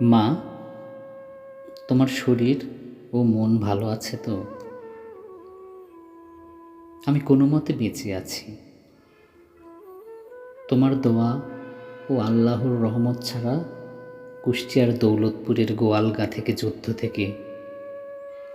মা, তোমার শরীর ও মন ভালো আছে তো? আমি কোনো মতে বেঁচে আছি। তোমার দোয়া ও আল্লাহর রহমত ছাড়া কুষ্টিয়ার দৌলতপুরের গোয়ালগা থেকে যুদ্ধ থেকে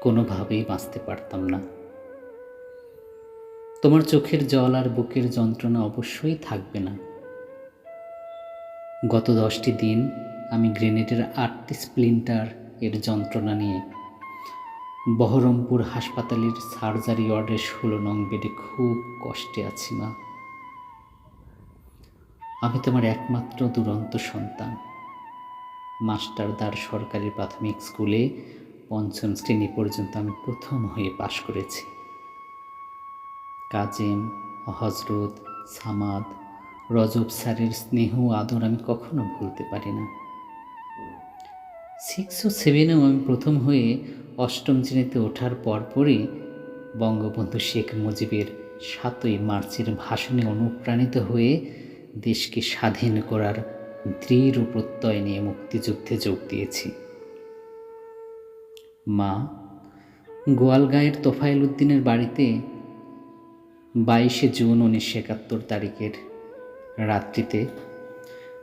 কোনোভাবেই বাঁচতে পারতাম না। তোমার চোখের জল আর বুকের যন্ত্রণা অবশ্যই থাকবে না। গত দশটি দিন আমি গ্রেনেডের আটটি স্প্লিন্টার এর যন্ত্রণা নিয়ে বহরমপুর হাসপাতালের সার্জারি ওয়ার্ডের ষোলো নং বেডে খুব কষ্টে আছি, মা। আমি তোমার একমাত্র দুরন্ত সন্তান। মাস্টারদার সরকারি প্রাথমিক স্কুলে পঞ্চম শ্রেণি পর্যন্ত আমি প্রথম হয়ে পাশ করেছি। কাজেম, হজরত, সামাদ, রজব স্যারের স্নেহ আদর আমি কখনো ভুলতে পারি না। সিক্স ও সেভেনেও আমি প্রথম হয়ে অষ্টম শ্রেণীতে ওঠার পরপরই বঙ্গবন্ধু শেখ মুজিবের সাতই মার্চের ভাষণে অনুপ্রাণিত হয়ে দেশকে স্বাধীন করার দৃঢ় প্রত্যয় নিয়ে মুক্তিযুদ্ধে যোগ দিয়েছি। মা, গোয়ালগাঁয়ের তোফায়েল উদ্দিনের বাড়িতে বাইশে জুন উনিশশো একাত্তর তারিখের রাত্রিতে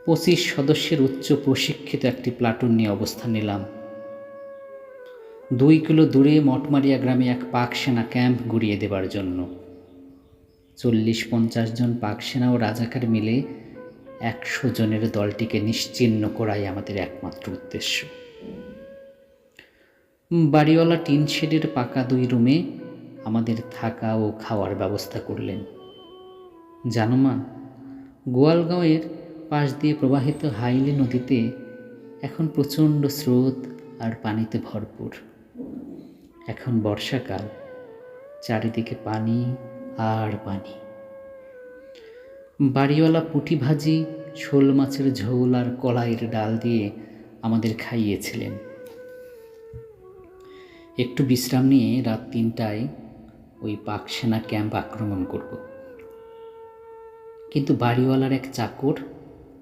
পঁচিশ সদস্যের উচ্চ প্রশিক্ষিত একটি প্লাটুন নিয়ে অবস্থান নিলাম। দুই কিলো দূরে মঠমারিয়া গ্রামে এক পাক সেনা ক্যাম্প গুড়িয়ে দেবার জন্য। চল্লিশ পঞ্চাশ জন পাক সেনা ও রাজাকার মিলে একশো জনের দলটিকে নিশ্চিহ্ন করাই আমাদের একমাত্র উদ্দেশ্য। বাড়িওয়ালা টিন শেডের পাকা দুই রুমে আমাদের থাকা ও খাওয়ার ব্যবস্থা করলেন। জানো মা, গোয়ালগাঁওয়ের পাশ দিয়ে প্রবাহিত হাইলি নদীতে এখন প্রচণ্ড স্রোত আর পানিতে ভরপুর। এখন বর্ষাকাল, চারিদিকে পানি আর পানি। বাড়িওয়ালা পুঁটি ভাজি, শোল মাছের ঝোল আর কলাইয়ের ডাল দিয়ে আমাদের খাইয়েছিলেন। একটু বিশ্রাম নিয়ে রাত তিনটায় ওই পাক সেনা ক্যাম্প আক্রমণ করব। কিন্তু বাড়িওয়ালার এক চাকর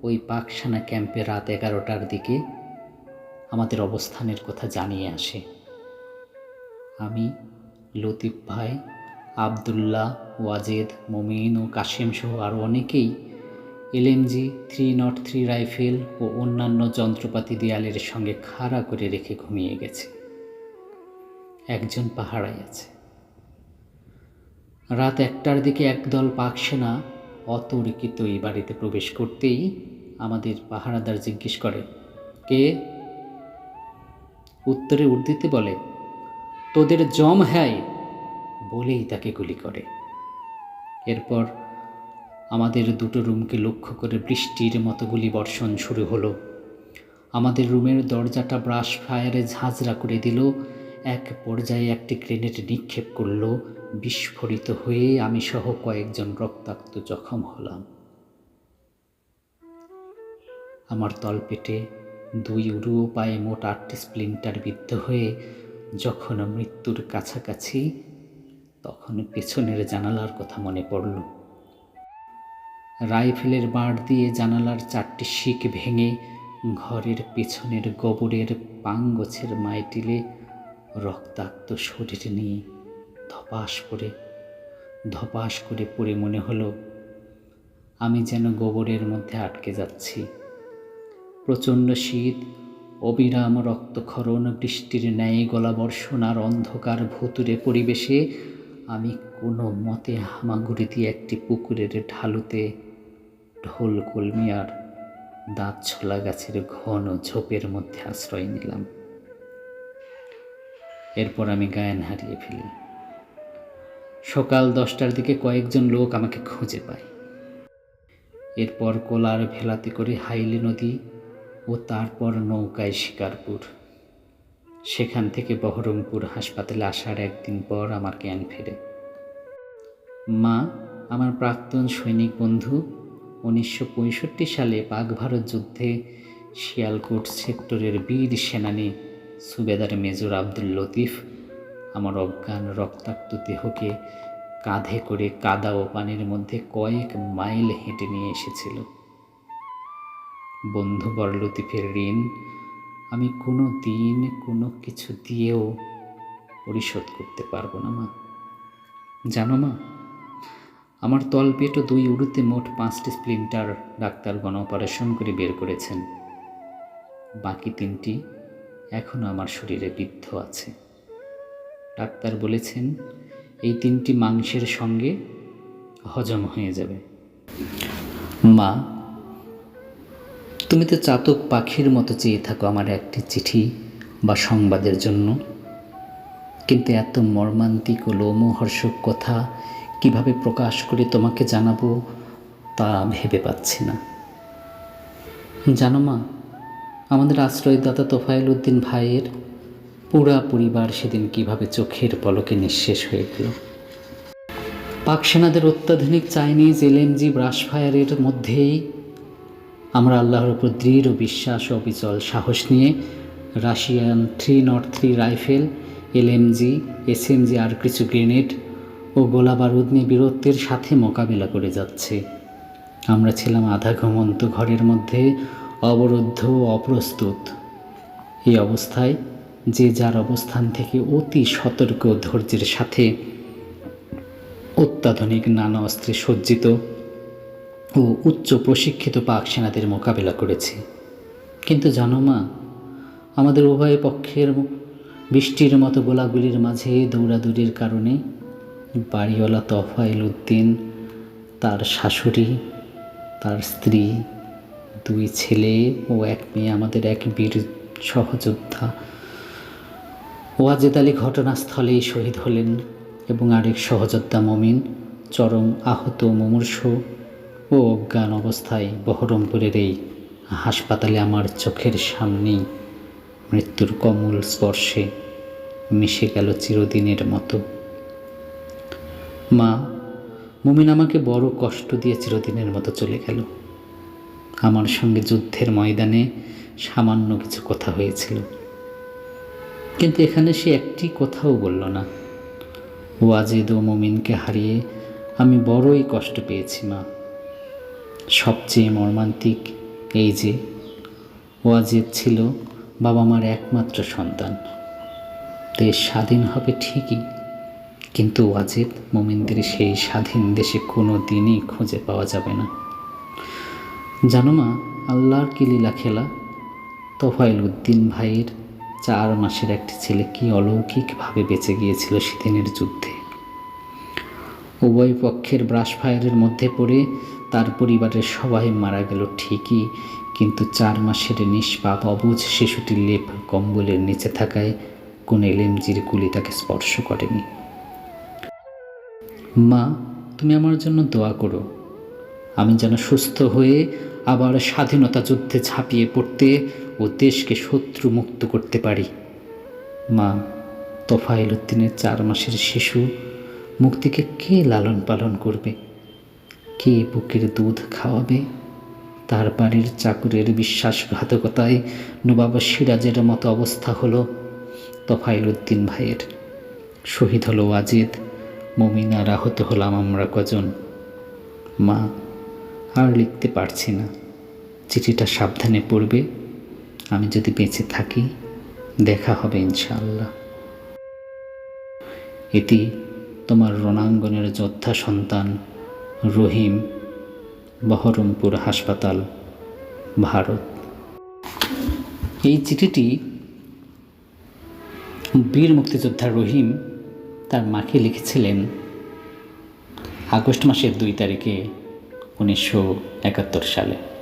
ওই পাক সেনা ক্যাম্পে রাত এগারোটার দিকে আমাদের অবস্থানের কথা জানিয়ে আসে। আমি, লতিফ ভাই, আবদুল্লাহ, ওয়াজেদ, মমিন ও কাশেম সহ আরও অনেকেই LMG, three nought three rifle ও অন্যান্য যন্ত্রপাতি দেয়ালের সঙ্গে খাড়া করে রেখে ঘুমিয়ে গেছে। একজন পাহারায় আছে। রাত একটার দিকে একদল পাক সেনা অতর্কিত এই বাড়িতে প্রবেশ করতেই আমাদের পাহারাদার জিজ্ঞেস করে, কে? উত্তরে উর্দিতে বলে, তোদের জম হ্যায়, বলেই তাকে গুলি করে। এরপর আমাদের দুটো রুমকে লক্ষ্য করে বৃষ্টির মতো গুলি বর্ষণ শুরু হলো। আমাদের রুমের দরজাটা ব্রাশ ফায়ারে ঝাঁঝরা করে দিল। এক পর্যায়ে একটি গ্রেনেড নিক্ষেপ করল। বিস্ফোরিত হয়ে আমি সহ কয়েকজন রক্তাক্ত জখম হলাম। আমার তলপেটে দুই উরু পায়ে মোট আটটি স্প্লিন্টার বিদ্ধ হয়ে যখন মৃত্যুর কাছাকাছি, তখন পেছনের জানালার কথা মনে পড়ল। রাইফেলের বাঁট দিয়ে জানালার চারটি শিক ভেঙে ঘরের পেছনের গোবরের পাঙ্গছের মাইটিলে রক্তাক্ত শরীর নিয়ে ধপাস করে ধপাস করে পড়ে মনে হলো, আমি যেন গোবরের মধ্যে আটকে যাচ্ছি। প্রচণ্ড শীত, অবিরাম রক্তক্ষরণ, বৃষ্টির ন্যায় গলাবর্ষণ আর অন্ধকার ভুতুরে পরিবেশে আমি কোনো মতে হামাগুড়ি দিয়ে একটি পুকুরের ঢালুতে ঢোল কলমিয়ার দাঁত ছোলা গাছের ঘন ঝোপের মধ্যে আশ্রয় নিলাম। এরপর আমি গায়ন হারিয়ে ফেলি। সকাল দশটার দিকে কয়েকজন লোক আমাকে খুঁজে পায়। এরপর কোলার ভেলাতে করে হাইলি নদী ও তারপর নৌকায় শিকারপুর। সেখান থেকে বহরমপুর হাসপাতালে আসার একদিন পর আমার জ্ঞান ফেরে। মা, আমার প্রাক্তন সৈনিক বন্ধু, উনিশশো পঁয়ষট্টি সালে পাক ভারত যুদ্ধে শিয়ালকোট সেক্টরের বীর সেনানী সুবেদার মেজর আব্দুল লতিফ আমার অজ্ঞান রক্তাক্ত দেহকে কাঁধে করে কাদা ও পানির মধ্যে কয়েক মাইল হেঁটে নিয়ে এসেছিল। বন্ধু বর লতিফের ঋণ আমি কোনো দিন কোনো কিছু দিয়েও পরিশোধ করতে পারব না, মা। জানো, মা, আমার তলপেট ও দুই উড়ুতে মোট পাঁচটি স্প্লিন্টার ডাক্তারগণ অপারেশন করে বের করেছেন। বাকি তিনটি এখনও আমার শরীরে বিদ্ধ আছে। ডাক্তার বলেছেন, এই তিনটি মাংসের সঙ্গে হজম হয়ে যাবে। মা তুমি তো চাতক পাখির মতো চেয়ে থাকো আমার একটি চিঠি বা সংবাদের জন্য। কিন্তু এত মর্মান্তিক ও লোমহর্ষক কথা কীভাবে প্রকাশ করে তোমাকে জানাব তা ভেবে পাচ্ছি না। জানো মা, আমাদের আশ্রয়দাতা তোফায়েল উদ্দিন ভাইয়ের পুরা পরিবার সেদিন কীভাবে চোখের পলকে নিঃশেষ হয়ে গেল। পাক সেনাদের অত্যাধুনিক চাইনিজ এলএমজি ব্রাশ ফায়ারের মধ্যেই আমরা আল্লাহর উপর দৃঢ় বিশ্বাস ও অবিচল সাহস নিয়ে Russian three nought three rifle, LMG, SMG আর কিছু গ্রেনেড ও গোলা বারুদ নিয়ে বীরত্বের সাথে মোকাবিলা করে যাচ্ছে। আমরা ছিলাম আধা ঘুমন্ত ঘরের মধ্যে অবরুদ্ধ ও অপ্রস্তুত। এই অবস্থায় যে যার অবস্থান থেকে অতি সতর্ক ধৈর্যের সাথে অত্যাধুনিক নানা অস্ত্রে সজ্জিত ও উচ্চ প্রশিক্ষিত পাক সেনাদের মোকাবিলা করেছি। কিন্তু জানো মা, আমাদের উভয় পক্ষের বৃষ্টির মতো গোলাগুলির মাঝে দৌড়াদৌড়ির কারণে বাড়িওয়ালা তফাইল উদ্দিন, তার শাশুড়ি, তার স্ত্রী, দুই ছেলে ও এক মেয়ে, আমাদের এক বীর সহযোদ্ধা। ওয়াজেদ আলী ঘটনাস্থলেই শহীদ হলেন এবং আরেক সহযোদ্ধা মমিন, চরম আহত মুমূর্ষ ও অজ্ঞান অবস্থায় বহরমপুরের এই হাসপাতালে আমার চোখের সামনেই মৃত্যুর কমল স্পর্শে মিশে গেল চিরদিনের মতো। মা, মুমিন আমাকে বড় কষ্ট দিয়ে চিরদিনের মতো চলে গেল। আমার সঙ্গে যুদ্ধের ময়দানে সামান্য কিছু কথা হয়েছিল। কিন্তু এখানে সে একটি কথাও বলল না। ওয়াজেদ ও মমিনকে হারিয়ে আমি বড়ই কষ্ট পেয়েছি, মা। সবচেয়ে মর্মান্তিক এই যে ওয়াজেদ ছিল বাবা মার একমাত্র সন্তান। দেশ স্বাধীন হবে ঠিকই, কিন্তু ওয়াজেদ মোমিনদের সেই স্বাধীন দেশে কোনো দিনই খুঁজে পাওয়া যাবে না। জানো মা, আল্লাহর কি লীলা খেলা? তোফাইল উদ্দিন ভাইয়ের চার মাসের একটি ছেলে কি অলৌকিকভাবে বেঁচে গিয়েছিল সেদিনের যুদ্ধে? উভয় পক্ষের ব্রাশ ফায়ারের মধ্যে পড়ে তার পরিবারের সবাই মারা গেল ঠিকই, কিন্তু চার মাসের নিষ্পাপ অবুঝ শিশুটির লেপ কম্বলের নিচে থাকায় কোন এলএমজির গুলি তাকে স্পর্শ করেনি। মা, তুমি আমার জন্য দোয়া করো। আমি যেন সুস্থ হয়ে আবার স্বাধীনতা যুদ্ধে ঝাঁপিয়ে পড়তে ও দেশকে শত্রু মুক্ত করতে পারি। মা তোফাইল উদ্দিনের চার মাসের শিশু মুক্তিকে কে লালন পালন করবে? কে বুকের দুধ খাওয়াবে? তার বাড়ির চাকুরের বিশ্বাসঘাতকতায় নবাব সিরাজের মতো অবস্থা হলো তোফাইল উদ্দিন ভাইয়ের। শহীদ হলো ওয়াজিদ মমিনার আহত হলাম আমরা কজন। মা, আর লিখতে পারছি না। চিঠিটা সাবধানে পড়বে। আমি যদি বেঁচে থাকি, দেখা হবে ইনশাআল্লাহ। এটি তোমার রণাঙ্গনের যোদ্ধা সন্তান রহিম, বহরমপুর হাসপাতাল, ভারত। এই চিঠিটি বীর মুক্তিযোদ্ধা রহিম তার মাকে লিখেছিলেন আগস্ট মাসের দুই তারিখে, উনিশশো একাত্তর সালে।